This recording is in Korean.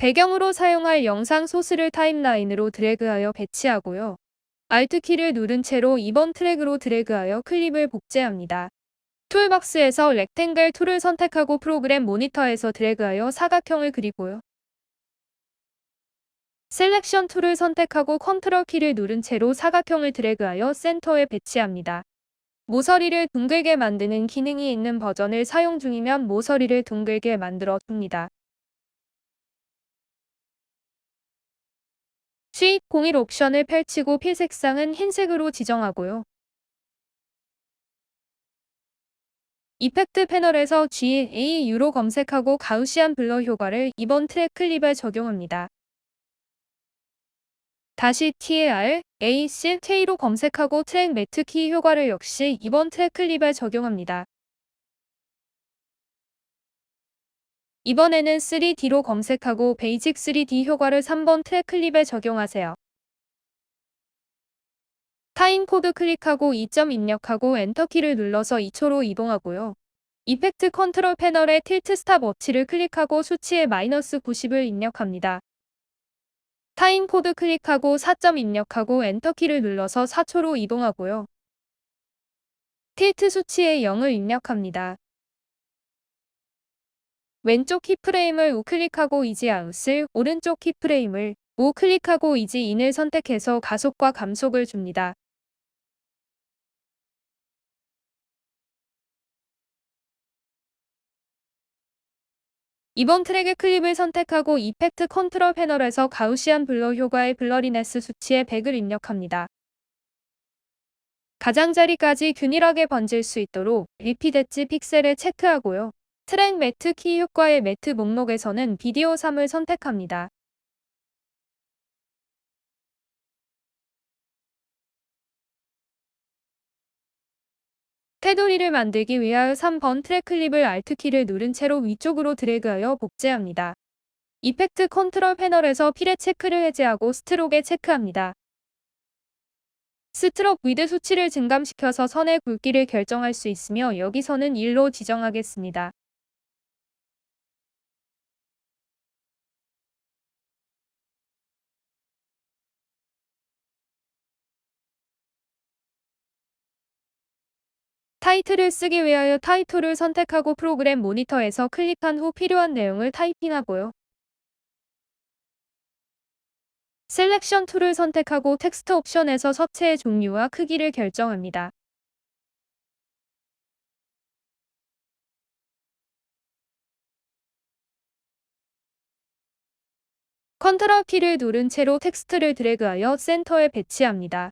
배경으로 사용할 영상 소스를 타임라인으로 드래그하여 배치하고요. Alt키를 누른 채로 이번 트랙으로 드래그하여 클립을 복제합니다. 툴박스에서 렉탱글 툴을 선택하고 프로그램 모니터에서 드래그하여 사각형을 그리고요. 셀렉션 툴을 선택하고 컨트롤 키를 누른 채로 사각형을 드래그하여 센터에 배치합니다. 모서리를 둥글게 만드는 기능이 있는 버전을 사용 중이면 모서리를 둥글게 만들어 줍니다. 수익 01 옵션을 펼치고 필 색상은 흰색으로 지정하고요. 이펙트 패널에서 GAU로 검색하고 가우시안 블러 효과를 이번 트랙 클립에 적용합니다. 다시 TAR, AC, K로 검색하고 트랙 매트 키 효과를 역시 이번 트랙 클립에 적용합니다. 이번에는 3D로 검색하고 베이직 3D 효과를 3번 트랙 클립에 적용하세요. 타임코드 클릭하고 2점 입력하고 엔터키를 눌러서 2초로 이동하고요. 이펙트 컨트롤 패널의 틸트 스탑 워치를 클릭하고 수치에 마이너스 90을 입력합니다. 타임코드 클릭하고 4점 입력하고 엔터키를 눌러서 4초로 이동하고요. 틸트 수치에 0을 입력합니다. 왼쪽 키프레임을 우클릭하고 이지 아웃을 오른쪽 키프레임을 우클릭하고 이지 인을 선택해서 가속과 감속을 줍니다. 이번 트랙의 클립을 선택하고 이펙트 컨트롤 패널에서 가우시안 블러 효과의 블러리네스 수치에 100을 입력합니다. 가장자리까지 균일하게 번질 수 있도록 엣지 픽셀을 체크하고요. 트랙 매트 키 효과의 매트 목록에서는 비디오 3을 선택합니다. 테두리를 만들기 위하여 3번 트랙 클립을 Alt키를 누른 채로 위쪽으로 드래그하여 복제합니다. 이펙트 컨트롤 패널에서 필의 체크를 해제하고 스트록에 체크합니다. 스트록 위드 수치를 증감시켜서 선의 굵기를 결정할 수 있으며 여기서는 1로 지정하겠습니다. 타이틀을 쓰기 위하여 타이틀을 선택하고 프로그램 모니터에서 클릭한 후 필요한 내용을 타이핑하고요. 셀렉션 툴을 선택하고 텍스트 옵션에서 서체의 종류와 크기를 결정합니다. 컨트롤 키를 누른 채로 텍스트를 드래그하여 센터에 배치합니다.